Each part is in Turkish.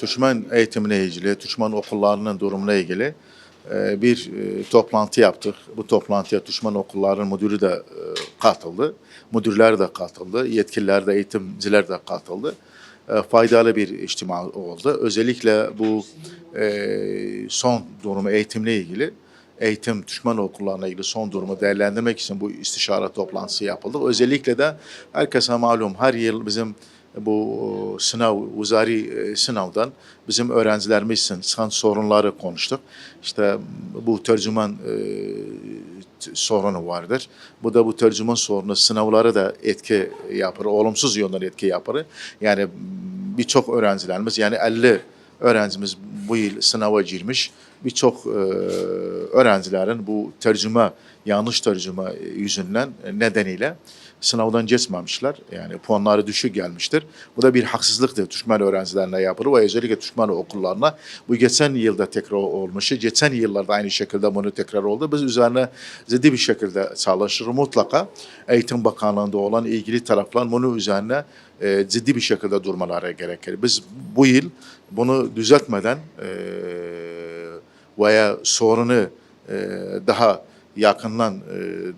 Türkmen eğitimine ilgili, Türkmen okullarının durumuna ilgili e, bir e, toplantı yaptık. Bu toplantıya Türkmen okullarının müdürü de e, katıldı. Müdürler de katıldı, yetkililer de, eğitimciler de katıldı. Faydalı bir içtima oldu. Özellikle bu son durumu eğitimle ilgili eğitim Türkmen okullarına ilgili son durumu değerlendirmek için bu istişare toplantısı yapıldı. Özellikle de herkese malum her yıl bizim bu sınav, uzari e, sınavdan bizim öğrencilerimiz için çıkan sorunları konuştuk. İşte bu tercüman e, sorunu vardır. Bu da bu tercüman sorunu sınavlara da etki yapar, olumsuz yönden etki yapar. Yani birçok öğrencilerimiz yani 50 öğrencimiz bu yıl sınava girmiş. Birçok e, öğrencilerin bu tercüme, yanlış tercüme yüzünden e, nedeniyle sınavdan geçmemişler. Yani puanları düşük gelmiştir. Bu da bir haksızlıktır Türkmen öğrencilerine yapılır ve özellikle Türkmen okullarına. Bu geçen yılda tekrar olmuştu. Geçen yıllarda aynı şekilde bunu tekrar oldu. Biz üzerine ciddi bir şekilde çalışır. Mutlaka Eğitim Bakanlığı'nda olan ilgili taraflar bunun üzerine e, ciddi bir şekilde durmaları gerekir. Biz bu yıl bunu düzeltmeden e, veya sorunu e, daha yakından e,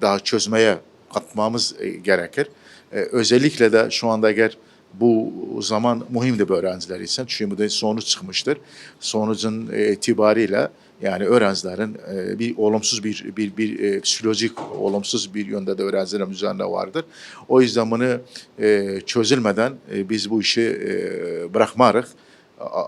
daha çözmeye katmamız e, gerekir. E, özellikle de şu anda eğer bu zaman mühimdir öğrenciler için. Çünkü bu sonuç çıkmıştır. Sonucun e, itibariyle yani öğrencilerin e, bir olumsuz bir bir bir e, psikolojik olumsuz bir yönde de öğrencilerin üzerinde vardır. O yüzden bunu e, çözülmeden biz bu işi e, bırakmarız.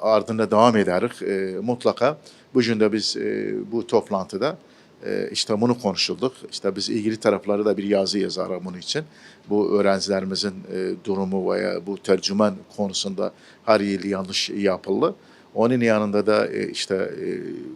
Ardında devam ederiz. E, mutlaka bugün de biz e, bu toplantıda e, işte bunu konuşulduk. İşte biz ilgili tarafları da bir yazı yazarız bunun için. Bu öğrencilerimizin e, durumu veya bu tercüman konusunda her yıl yanlış yapıldı. Onun yanında da e, işte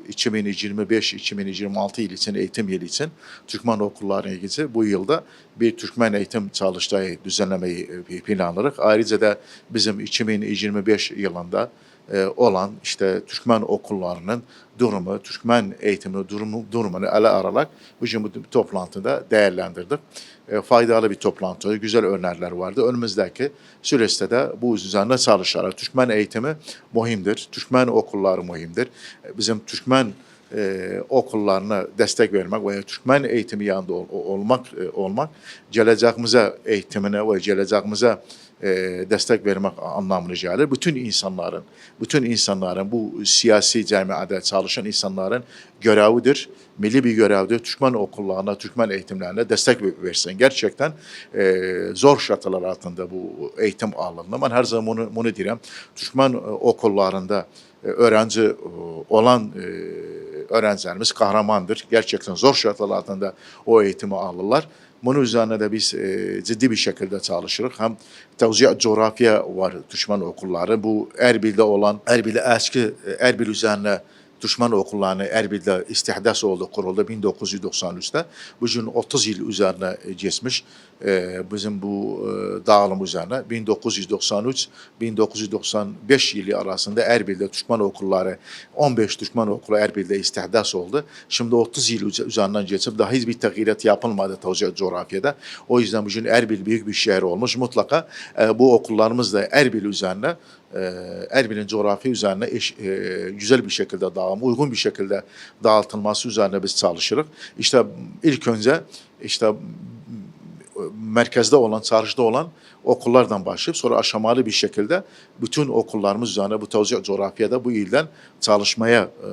e, 2025-2026 yıl için eğitim yılı için Türkmen okullarına ilgili bu yılda bir Türkmen eğitim çalıştayı düzenlemeyi e, planladık. Ayrıca da bizim 2025 yılında olan işte Türkmen okullarının durumu, Türkmen eğitimi durumu, durumunu ele alarak bugün bu toplantıda değerlendirdik. E, faydalı bir toplantı, güzel öneriler vardı. Önümüzdeki süreçte de bu üzerine çalışarak Türkmen eğitimi muhimdir. Türkmen okulları muhimdir. E, Bizim Türkmen e, okullarına destek vermek veya Türkmen eğitimi yanında ol- olmak e, olmak geleceğimize eğitimine ve geleceğimize e, destek vermek anlamına gelir. Bütün insanların, bütün insanların bu siyasi camiada çalışan insanların görevidir. Milli bir görevdir. Türkmen okullarına, Türkmen eğitimlerine destek versin. Gerçekten e, zor şartlar altında bu eğitim alındı. Ben her zaman bunu, bunu diyorum. Türkmen e, okullarında e, öğrenci e, olan e, öğrencilerimiz kahramandır. Gerçekten zor şartlar altında o eğitimi alırlar. Bunun üzerine de biz e, ciddi bir şekilde çalışırız. Hem tevziat coğrafya var Türkmen okulları. Bu Erbil'de olan, Erbil'de eski e, Erbil üzerine Türkmen okullarını Erbil'de istihdas oldu, kuruldu 1993'te. Bugün 30 yıl üzerine geçmiş e, bizim bu e, dağılım üzerine. 1993-1995 yılı arasında Erbil'de Türkmen okulları, 15 Türkmen okulu Erbil'de istihdas oldu. Şimdi 30 yıl üze- üzerinden geçip daha hiçbir tağyirat yapılmadı coğrafyada. O yüzden bugün Erbil büyük bir şehir olmuş. Mutlaka e, bu okullarımız da Erbil üzerine Erbil'in coğrafya üzerine eş, e, güzel bir şekilde dağılım, uygun bir şekilde dağıtılması üzerine biz çalışırız. İşte ilk önce işte merkezde olan, çarşıda olan okullardan başlayıp sonra aşamalı bir şekilde bütün okullarımız üzerine bu coğrafyada bu ilden çalışmaya e,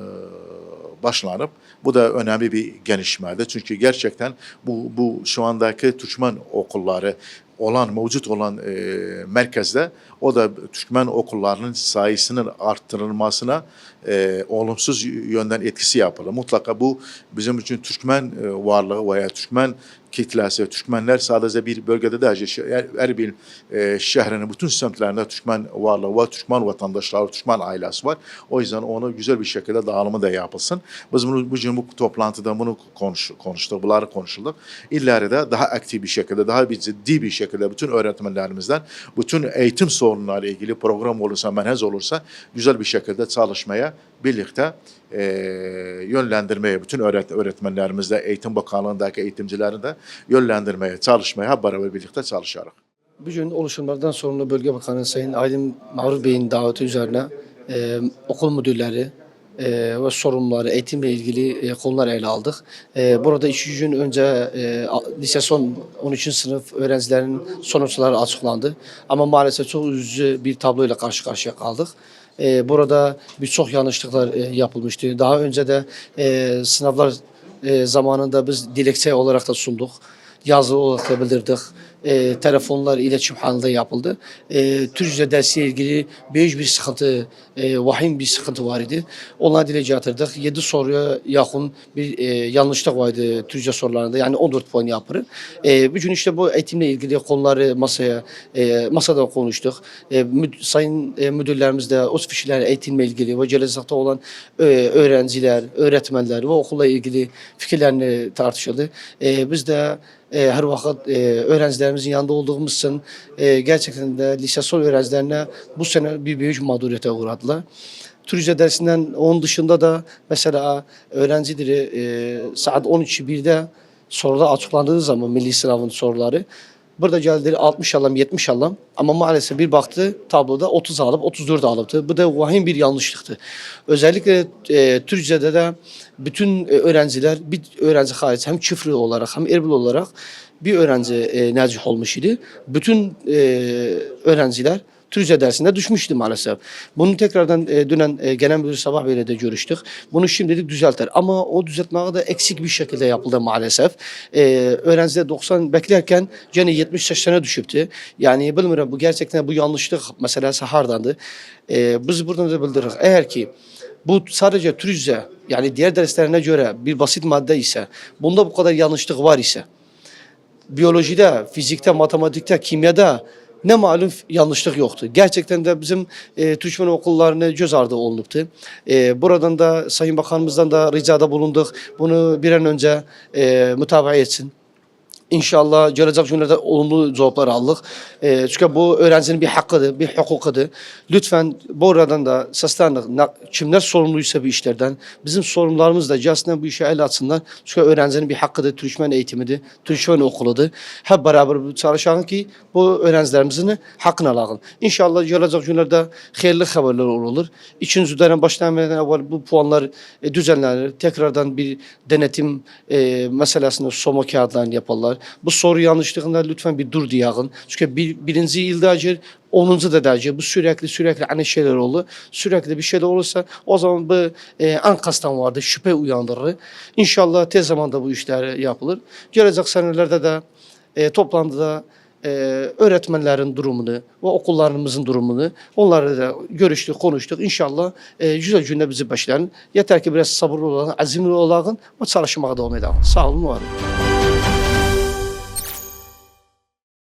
başlanıp bu da önemli bir gelişmeydi. Çünkü gerçekten bu, bu şu andaki Türkmen okulları olan, mevcut olan e, merkezde o da Türkmen okullarının sayısının arttırılmasına e, olumsuz yönden etkisi yapılır. Mutlaka bu bizim için Türkmen e, varlığı veya Türkmen kitlesi, Türkmenler sadece bir bölgede Er- Erbil e, şehrinin bütün semtlerinde Türkmen varlığı var, Türkmen vatandaşları, Türkmen ailesi var. O yüzden onu güzel bir şekilde dağılımı da yapılsın. Biz bunu bugün bu toplantıda bunu konuş, konuştuk, bunları konuşulduk. İleride daha aktif bir şekilde, daha bir ciddi bir şekilde bütün öğretmenlerimizden, bütün eğitim sorunlarıyla ilgili program olursa, menhez olursa güzel bir şekilde çalışmaya birlikte e, yönlendirmeye, bütün öğret öğretmenlerimizle, eğitim bakanlığındaki eğitimcilerin de yönlendirmeye, çalışmaya hep beraber birlikte çalışarak. Bugün oluşumlardan sorumlu Bölge Bakanı Sayın Aydın Mağrur Bey'in daveti üzerine e, okul müdürleri e, ve sorumluları eğitimle ilgili e, konular ele aldık. E, burada iki gün önce e, lise son 13. sınıf öğrencilerinin sonuçları açıklandı. Ama maalesef çok üzücü bir tabloyla karşı karşıya kaldık. E, burada birçok yanlışlıklar e, yapılmıştı. Daha önce de e, sınavlar e, zamanında biz dilekçe olarak da sunduk yazılı olarak da bildirdik. E, telefonlar iletişim halinde yapıldı. E, Türkçe dersiyle ilgili büyük bir sıkıntı, e, vahim bir sıkıntı var idi. Onları dile getirdik. 7 soruya yakın bir e, yanlışlık vardı Türkçe sorularında. Yani 14 puan yapırı. E, bugün işte bu eğitimle ilgili konuları masaya e, masada konuştuk. E, müd- sayın e, müdürlerimiz de o kişiler eğitimle ilgili ve gelecekte olan e, öğrenciler, öğretmenler ve okulla ilgili fikirlerini tartışıldı. E, biz de e, her vakit e, öğrencilerimizin yanında olduğumuz için e, gerçekten de lise son öğrencilerine bu sene bir büyük mağduriyete uğradılar. Türkçe dersinden onun dışında da mesela öğrencileri e, saat 13.01'de sorular açıklandığı zaman milli sınavın soruları Burada geldi 60 alam 70 alam ama maalesef bir baktı tabloda 30 alıp 34 alıptı. Bu da vahim bir yanlışlıktı. Özellikle e, Türkçe'de de bütün e, öğrenciler bir öğrenci hariç hem çifri olarak hem erbil olarak bir öğrenci e, necih olmuş idi. Bütün e, öğrenciler Türkçe dersinde düşmüştü maalesef. Bunu tekrardan e, dünen e, Genel Müdür Sabah Bey'le de görüştük. Bunu şimdilik düzeltir. Ama o düzeltmeye de eksik bir şekilde yapıldı maalesef. E, öğrenciler 90 beklerken gene 70-80'e düşüptü. Yani bilmiyorum bu gerçekten bu yanlışlık meselesi hardandı. E, biz buradan da bildiririz. Eğer ki bu sadece Türkçe yani diğer derslerine göre bir basit madde ise bunda bu kadar yanlışlık var ise biyolojide, fizikte, matematikte, kimyada ne malum yanlışlık yoktu. Gerçekten de bizim e, Türkmen okullarını göz ardı olunuptu. E, buradan da Sayın Bakanımızdan da ricada bulunduk. Bunu bir an önce e, mütabaa etsin. İnşallah gelecek günlerde olumlu cevaplar aldık. E, çünkü bu öğrencinin bir hakkıdır, bir hukukudur. Lütfen bu aradan da seslendik. Na- Kimler sorumluysa bu işlerden, bizim sorumlularımız da gelsinler bu işe el atsınlar. Çünkü öğrencinin bir hakkıdır, Türkmen eğitimidir, Türkmen okuludur. Hep beraber çalışalım ki bu öğrencilerimizin hakkını alalım. İnşallah gelecek günlerde hayırlı haberler olur. İkinci dönem başlamadan evvel bu puanlar e, düzenlenir. Tekrardan bir denetim e, meselesinde soma kağıtlarını yaparlar. Bu soru yanlışlığında lütfen bir dur diyağın. Çünkü bir, birinci yılda acır, 10. da derece bu sürekli sürekli aynı şeyler oldu. Sürekli bir şeyler olursa o zaman bu e, ankastan vardı şüphe uyandırır. İnşallah tez zamanda bu işler yapılır. Gelecek senelerde de e, toplantıda e, öğretmenlerin durumunu ve okullarımızın durumunu onlarla da görüştük, konuştuk. İnşallah e, güzel günde bizi başlayın. Yeter ki biraz sabırlı olalım, azimli olalım ve çalışmaya devam edelim. Sağ olun, var olun.